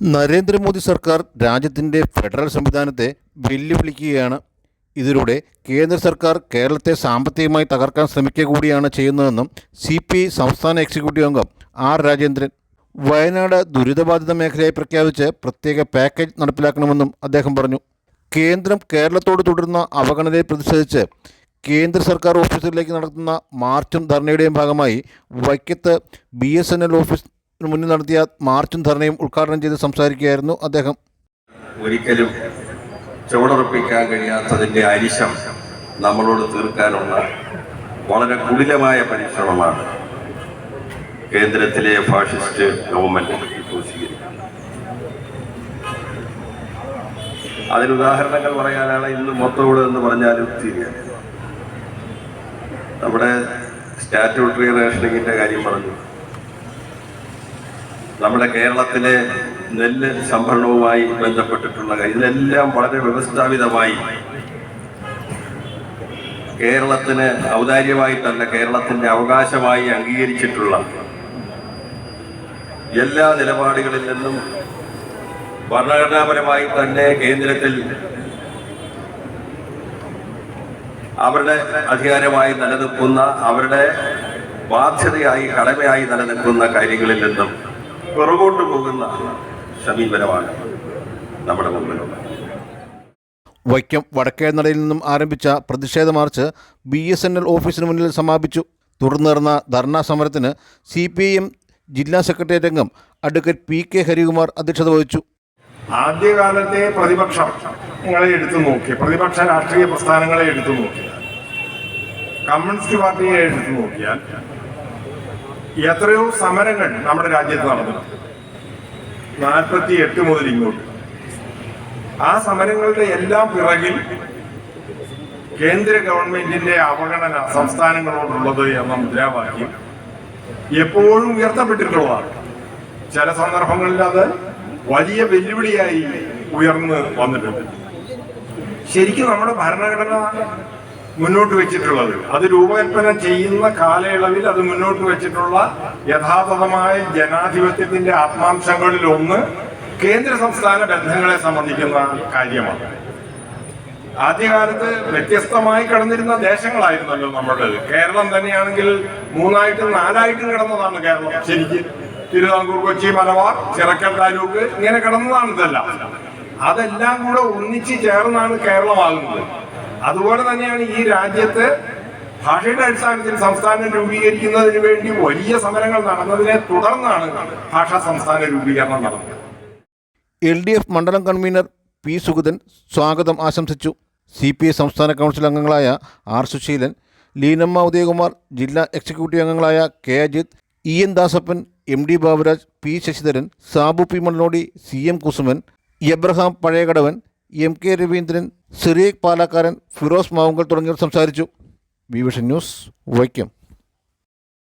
നരേന്ദ്രമോദി സർക്കാർ രാജ്യത്തിന്റെ ഫെഡറൽ സംവിധാനത്തെ വെല്ലുവിളിക്കുകയാണ്. ഇതിലൂടെ കേന്ദ്ര സർക്കാർ കേരളത്തെ സാമ്പത്തികമായി തകർക്കാൻ ശ്രമിക്കുക കൂടിയാണ് ചെയ്യുന്നതെന്നും സി പി സംസ്ഥാന എക്സിക്യൂട്ടീവ് അംഗം ആർ രാജേന്ദ്രൻ. വയനാട് ദുരിതബാധിത മേഖലയായി പ്രഖ്യാപിച്ച് പ്രത്യേക പാക്കേജ് നടപ്പിലാക്കണമെന്നും അദ്ദേഹം പറഞ്ഞു. കേന്ദ്രം കേരളത്തോട് തുടരുന്ന അവഗണനയെ പ്രതിഷേധിച്ച് കേന്ദ്ര സർക്കാർ ഓഫീസുകളിലേക്ക് നടത്തുന്ന മാർച്ചും ധർണയുടെയും ഭാഗമായി വൈക്കത്ത് ബി ഓഫീസിന് മുന്നിൽ നടത്തിയ മാർച്ചും ധർണയും ഉദ്ഘാടനം ചെയ്ത് സംസാരിക്കുകയായിരുന്നു അദ്ദേഹം. ഒരിക്കലും ചുവടുറപ്പിക്കാൻ കഴിയാത്തതിന്റെ അരിശം നമ്മളോട് തീർക്കാനുള്ള വളരെ കുടിലമായ പരിശ്രമമാണ് കേന്ദ്രത്തിലെ ഫാഷിസ്റ്റ് ഗവൺമെന്റ് ഇപ്പോൾ അതിന് ഉദാഹരണങ്ങൾ പറയാനാണ് ഇന്ന് മൊത്തമോട് എന്ന് പറഞ്ഞാലും തീരുക നമ്മുടെ സ്റ്റാറ്റ്യൂട്ടറി റേഷനിങ്ങിന്റെ കാര്യം പറഞ്ഞു. നമ്മുടെ കേരളത്തിലെ നെല്ല് സംഭരണവുമായി ബന്ധപ്പെട്ടിട്ടുള്ള ഇതെല്ലാം വളരെ വ്യവസ്ഥാപിതമായി കേരളത്തിന് ഔദാര്യമായിട്ടല്ല കേരളത്തിന്റെ അവകാശമായി അംഗീകരിച്ചിട്ടുള്ള എല്ലാ നിലപാടുകളിൽ നിന്നും ഭരണഘടനാപരമായി തന്നെ കേന്ദ്രത്തിൽ അവരുടെ അധികാരമായി നിലനിൽക്കുന്ന അവരുടെ ബാധ്യതയായി കടമയായി നിലനിൽക്കുന്ന കാര്യങ്ങളിൽ നിന്നും പുറകോട്ട് പോകുന്ന സമീപനമാണ് നമ്മുടെ മുമ്പിലുള്ളത്. വൈക്കം വടക്കേനടയിൽ നിന്നും ആരംഭിച്ച പ്രതിഷേധ march B S N L ഓഫീസിന് മുന്നിൽ സമാപിച്ചു. തുടർന്ന് നടന്ന ധർണാ സമരത്തിന് സി പി ഐ എം ജില്ലാ സെക്രട്ടേറിയറ്റ് അംഗം അഡ്വക്കേറ്റ് പി കെ ഹരികുമാർ അധ്യക്ഷത വഹിച്ചു. ആദ്യകാലത്തെ പ്രതിപക്ഷം നിങ്ങളെ എടുത്തു നോക്കി. പ്രതിപക്ഷ രാഷ്ട്രീയ പ്രസ്ഥാനങ്ങളെ എടുത്തു നോക്കിയാൽ കമ്മ്യൂണിസ്റ്റ് പാർട്ടിയെ എടുത്തു നോക്കിയാൽ എത്രയോ സമരങ്ങൾ നമ്മുടെ രാജ്യത്ത് നടന്നു. നാൽപ്പത്തി എട്ട് മുതൽ ഇങ്ങോട്ട്. ആ സമരങ്ങളുടെ എല്ലാം പിറകിൽ കേന്ദ്ര ഗവൺമെന്റിന്റെ അവഗണന സംസ്ഥാനങ്ങളോടുള്ളത് എന്ന മുദ്രാവാക്യം എപ്പോഴും ഉയർത്തപ്പെട്ടിട്ടുള്ളതാണ്. ചില സന്ദർഭങ്ങളിൽ അത് വലിയ വെല്ലുവിളിയായി ഉയർന്ന് വന്നിട്ടുണ്ട്. ശരിക്കും നമ്മുടെ ഭരണഘടന മുന്നോട്ട് വെച്ചിട്ടുള്ളത്. അത് രൂപകൽപ്പന ചെയ്യുന്ന കാലയളവിൽ അത് മുന്നോട്ട് വെച്ചിട്ടുള്ള യഥാർത്ഥമായ ജനാധിപത്യത്തിന്റെ ആത്മാംശങ്ങളിൽ ഒന്ന് കേന്ദ്ര സംസ്ഥാന ബന്ധങ്ങളെ സംബന്ധിക്കുന്ന കാര്യമാണ്. ആദ്യകാലത്ത് വ്യത്യസ്തമായി കടന്നിരുന്ന ദേശങ്ങളായിരുന്നല്ലോ നമ്മുടേത് കേരളം തന്നെയാണെങ്കിൽ മൂന്നായിട്ടും നാലായിട്ടും കിടന്നതാണ് കേരളം. ശരിക്ക് തിരുവിതാംകൂർ കൊച്ചി മലബാർ ചിറക്കൽ താലൂക്ക് ഇങ്ങനെ കിടന്നതാണ് ഇതെല്ലാം. അതെല്ലാം കൂടെ ഒന്നിച്ച് ചേർന്നാണ് കേരളമാകുന്നത്. അതുപോലെ തന്നെയാണ് ഈ രാജ്യത്ത് ഭാഷയുടെ അടിസ്ഥാനത്തിൽ സംസ്ഥാനം രൂപീകരിക്കുന്നതിന് വേണ്ടി വലിയ സമരങ്ങൾ നടന്നതിനെ തുടർന്നാണ് ഭാഷാ സംസ്ഥാന രൂപീകരണം നടന്നത്. എൽ ഡി എഫ് മണ്ഡലം കൺവീനർ പി സുഗതൻ സ്വാഗതം ആശംസിച്ചു. സി പി ഐ സംസ്ഥാന കൗൺസിൽ അംഗങ്ങളായ ആർ സുശീലൻ ലീനമ്മ ഉദയകുമാർ ജില്ലാ എക്സിക്യൂട്ടീവ് അംഗങ്ങളായ K Ajith E N Dasappan M D Baburaj P Sasidharan Sabu P Mannodi C M Kusuman Abraham Pazhayakadavan M K Raveendran Cyriac Palakkaran Firoz Mavunkal തുടങ്ങിയവർ സംസാരിച്ചു. വിവിഷൻ news Vaikom.